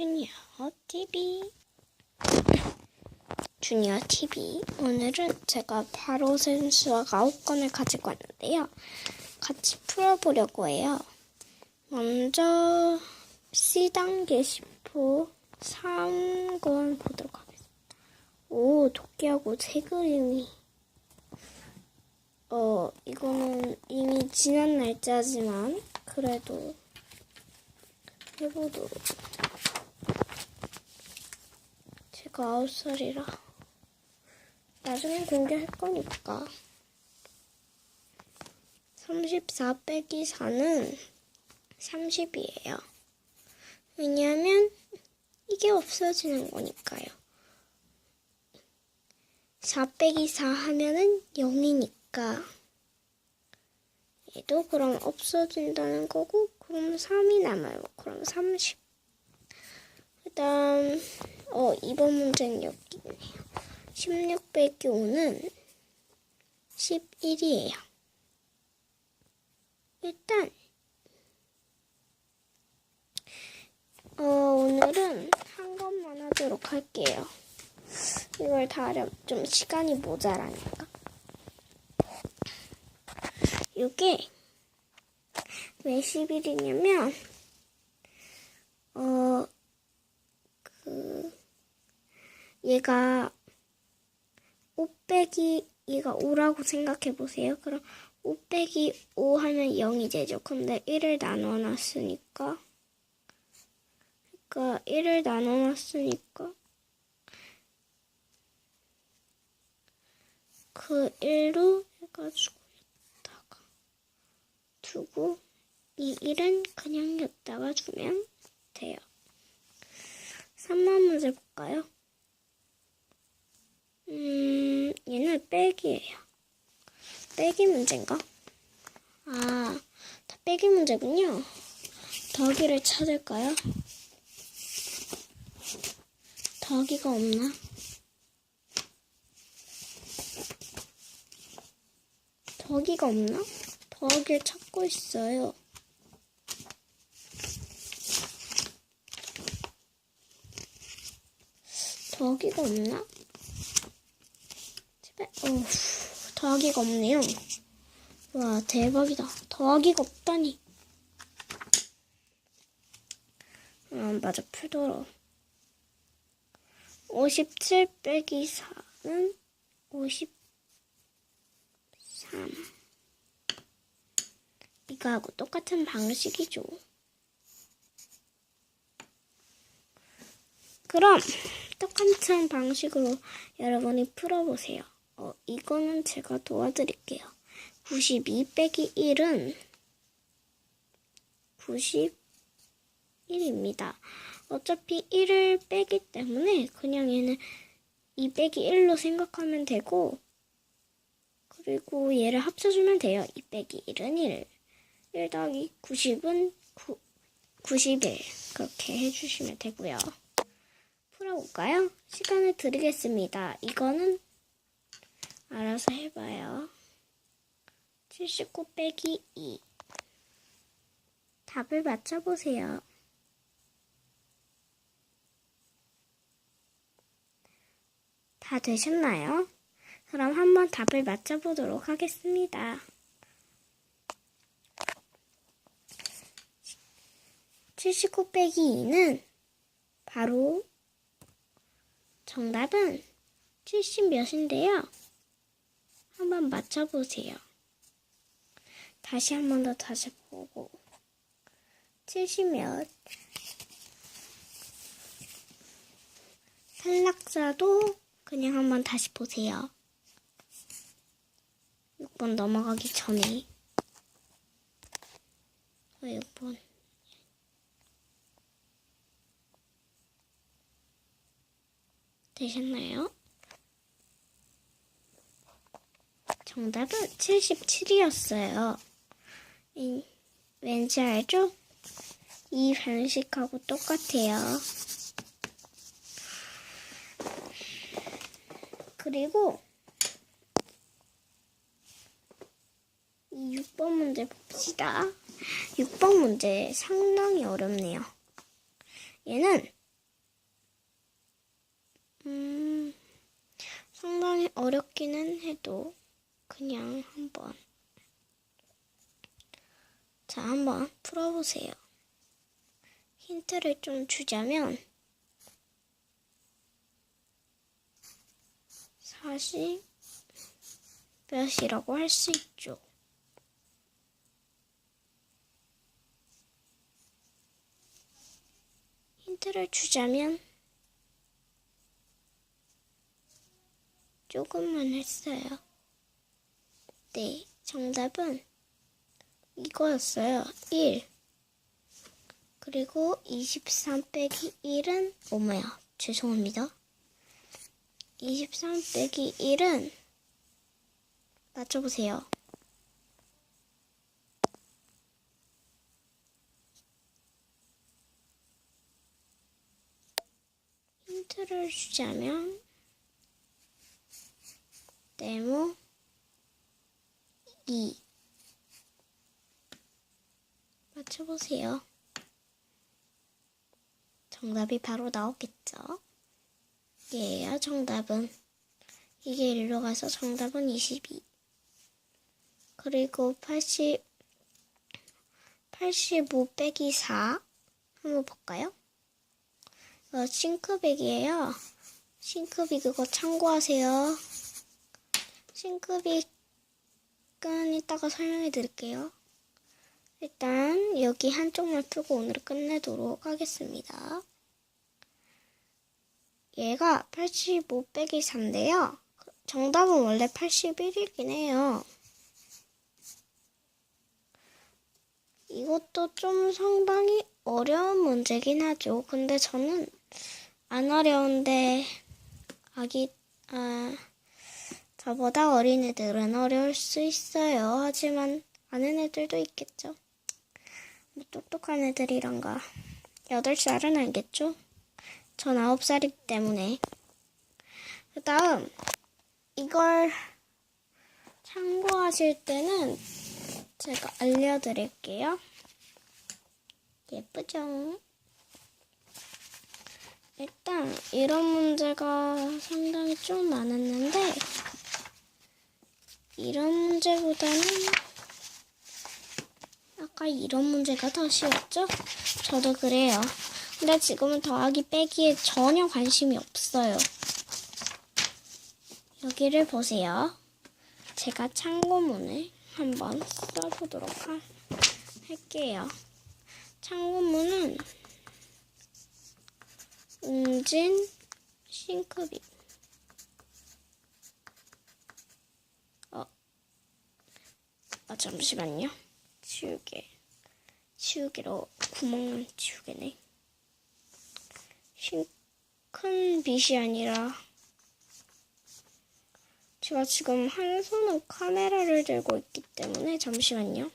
주니어 TV 주니어 TV 오늘은 제가 바로 센 수학 9권을 가지고 왔는데요. 같이 풀어보려고 해요. 먼저 C단계 10호 3권 보도록 하겠습니다. 오 토끼하고 새 그림이 어 이거는 이미 지난 날짜지만 그래도 해보도록 제가 아홉 살이라 나중에 공개할 거니까 34 빼기 4는 30이에요. 왜냐하면 이게 없어지는 거니까요. 4 빼기 4 하면은 0이니까 얘도 그럼 없어진다는 거고 그럼 3이 남아요. 그럼 30. 그 다음 어 이번 문제는 여기 있네요. 16 빼기 5는 11이에요. 일단 어 오늘은 한 것만 하도록 할게요. 이걸 다 하려면 좀 시간이 모자라니까. 이게 왜 10일이냐면 어 그 얘가 5 빼기 얘가 5라고 생각해 보세요. 그럼 5 빼기 5 하면 0이 되죠. 근데 1을 나눠 놨으니까 그러니까 1을 나눠 놨으니까 그 1로 해가지고 여기다가 두고 이 1은 그냥 여기다가 두면 돼요. 3번 문제 볼까요? 음, 얘는 빼기예요. 빼기 문제인가? 아, 다 빼기 문제군요. 더하기를 찾을까요? 더하기가 없나? 더하기가 없나? 더하기를 찾고 있어요. 더하기가 없나? 어, 더하기가 없네요. 와, 대박이다. 더하기가 없다니. 아, 맞아, 풀더러. 57 빼기 4는 53. 이거하고 똑같은 방식이죠. 그럼 똑같은 방식으로 여러분이 풀어보세요. 어, 이거는 제가 도와드릴게요. 92 빼기 1은 91입니다. 어차피 1을 빼기 때문에 그냥 얘는 2 빼기 1로 생각하면 되고 그리고 얘를 합쳐주면 돼요. 2 빼기 1은 1. 1 더하기 90은 9, 91. 그렇게 해주시면 되고요. 풀어볼까요? 시간을 드리겠습니다. 이거는 알아서 해봐요. 79 빼기 2. 답을 맞춰보세요. 다 되셨나요? 그럼 한번 답을 맞춰보도록 하겠습니다. 79 빼기 2는 바로 정답은 70 몇인데요. 한번 맞춰보세요. 다시 한 번 더 다시 보고 70 몇. 탈락자도 그냥 한번 다시 보세요. 6번 넘어가기 전에. 어, 6번. 되셨나요? 정답은 77이었어요. 왠지 알죠? 이 방식하고 똑같아요. 그리고 이 6번 문제 봅시다. 6번 문제 상당히 어렵네요. 얘는 음, 상당히 어렵기는 해도 그냥 한번 자, 한번 풀어보세요. 힌트를 좀 주자면 40 몇이라고 할 수 있죠. 힌트를 주자면 조금만 했어요. 네, 정답은 이거였어요. 1. 그리고 23 빼기 1은 어머야, 죄송합니다. 23 빼기 1은 맞춰보세요. 힌트를 주자면 네모 2 맞춰보세요. 정답이 바로 나오겠죠? 예요, 정답은. 이게 일로 가서 정답은 22. 그리고 80, 85 빼기 4. 한번 볼까요? 어, 싱크빅이에요. 싱크빅 그거 참고하세요. 싱크빅 은 이따가 설명해 드릴게요. 일단 여기 한쪽만 풀고 오늘은 끝내도록 하겠습니다. 얘가 85 빼기 4인데요. 정답은 원래 81이긴 해요. 이것도 좀 상당히 어려운 문제긴 하죠. 근데 저는 안 어려운데 아기 아 저보다 어린 애들은 어려울 수 있어요. 하지만 아는 애들도 있겠죠. 뭐 똑똑한 애들이란가 8살은 알겠죠? 전 9살이기 때문에 그 다음 이걸 참고하실 때는 제가 알려드릴게요. 예쁘죠? 일단 이런 문제가 상당히 좀 많았는데 이런 문제보다는 아까 이런 문제가 더 쉬웠죠? 저도 그래요. 근데 지금은 더하기 빼기에 전혀 관심이 없어요. 여기를 보세요. 제가 참고문을 한번 써보도록 하, 할게요. 참고문은 웅진 싱크빅 어, 아 잠시만요. 치우개 치우개로 구멍만 치우개네. 큰 빛이 아니라 제가 지금 한 손은 카메라를 들고 있기 때문에 잠시만요.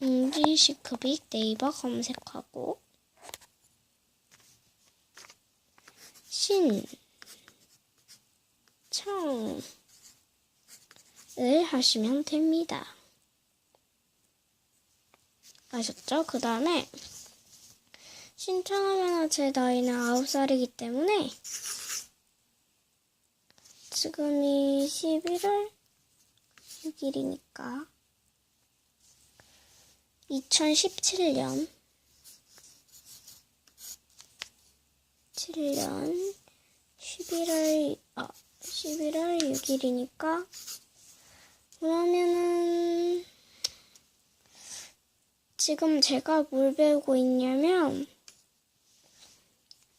웅진시크빅 네이버 검색하고 신 청 을 하시면 됩니다. 아셨죠? 그 다음에 신청하면 제 나이는 9살이기 때문에 지금이 11월 6일이니까 2017년 7년 11월 아 11월 6일이니까 그러면은 지금 제가 뭘 배우고 있냐면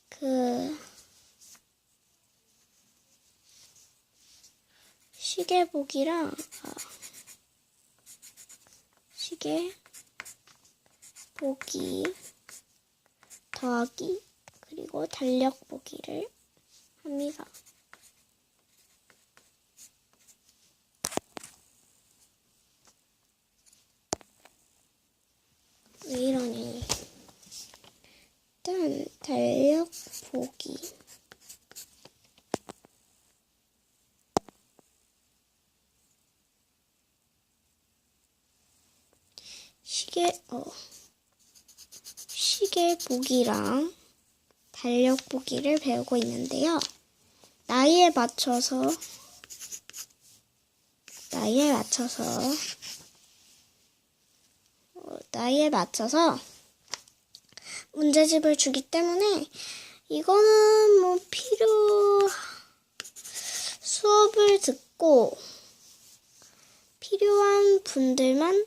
그 시계 보기랑 아, 시계 보기 더하기 그리고 달력 보기를 합니다. 왜 이러니? 일단 달력 보기 시계 어 시계 보기랑 달력 보기를 배우고 있는데요. 나이에 맞춰서 나이에 맞춰서 어, 나이에 맞춰서 문제집을 주기 때문에 이거는 뭐 필요 수업을 듣고 필요한 분들만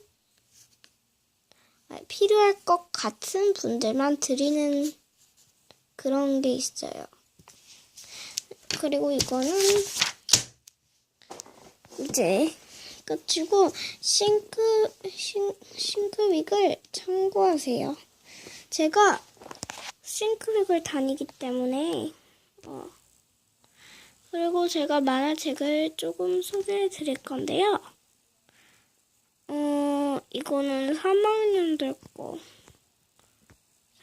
필요할 것 같은 분들만 드리는 그런 게 있어요. 그리고 이거는 이제 끝이고 싱크 싱, 싱크윅을 참고하세요. 제가 싱크윅을 다니기 때문에 어, 그리고 제가 만화책을 조금 소개해 드릴 건데요. 어, 이거는 3학년들 거.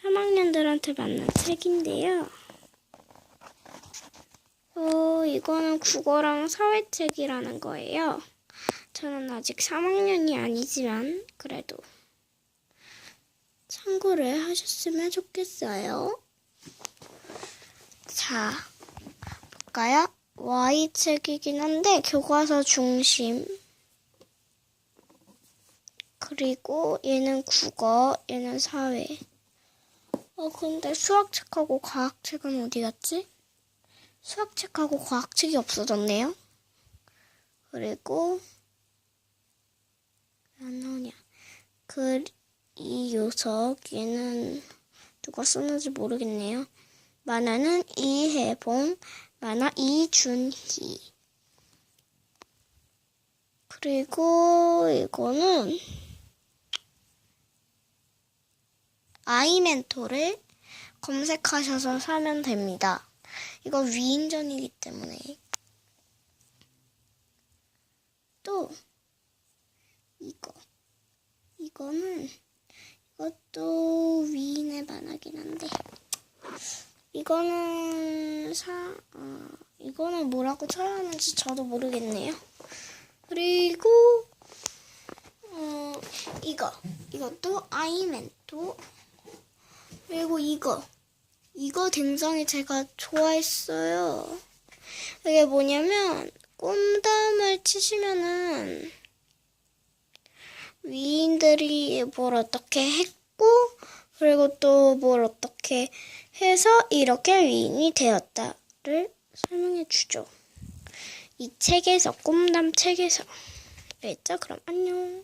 3학년들한테 맞는 책인데요. 어, 이거는 국어랑 사회책이라는 거예요. 저는 아직 3학년이 아니지만, 그래도 참고를 하셨으면 좋겠어요. 자, 볼까요? Y책이긴 한데, 교과서 중심. 그리고 얘는 국어, 얘는 사회. 어, 근데 수학책하고 과학책은 어디 갔지? 수학책하고 과학책이 없어졌네요. 그리고 왜안 나오냐? 그 이 요석 얘는 누가 썼는지 모르겠네요. 만화는 이해봉, 만화 이준희. 그리고 이거는 아이멘토를 검색하셔서 사면 됩니다. 이거 위인전이기 때문에. 또, 이거. 이거는, 이것도 위인의 만화긴 한데. 이거는 사, 어, 이거는 뭐라고 쳐야 하는지 저도 모르겠네요. 그리고, 어, 이거. 이것도 아이멘토. 그리고 이거. 이거 굉장히 제가 좋아했어요. 이게 뭐냐면, 꼼담을 치시면은, 위인들이 뭘 어떻게 했고, 그리고 또 뭘 어떻게 해서 이렇게 위인이 되었다를 설명해 주죠. 이 책에서, 꼼담 책에서. 알겠죠? 그럼 안녕.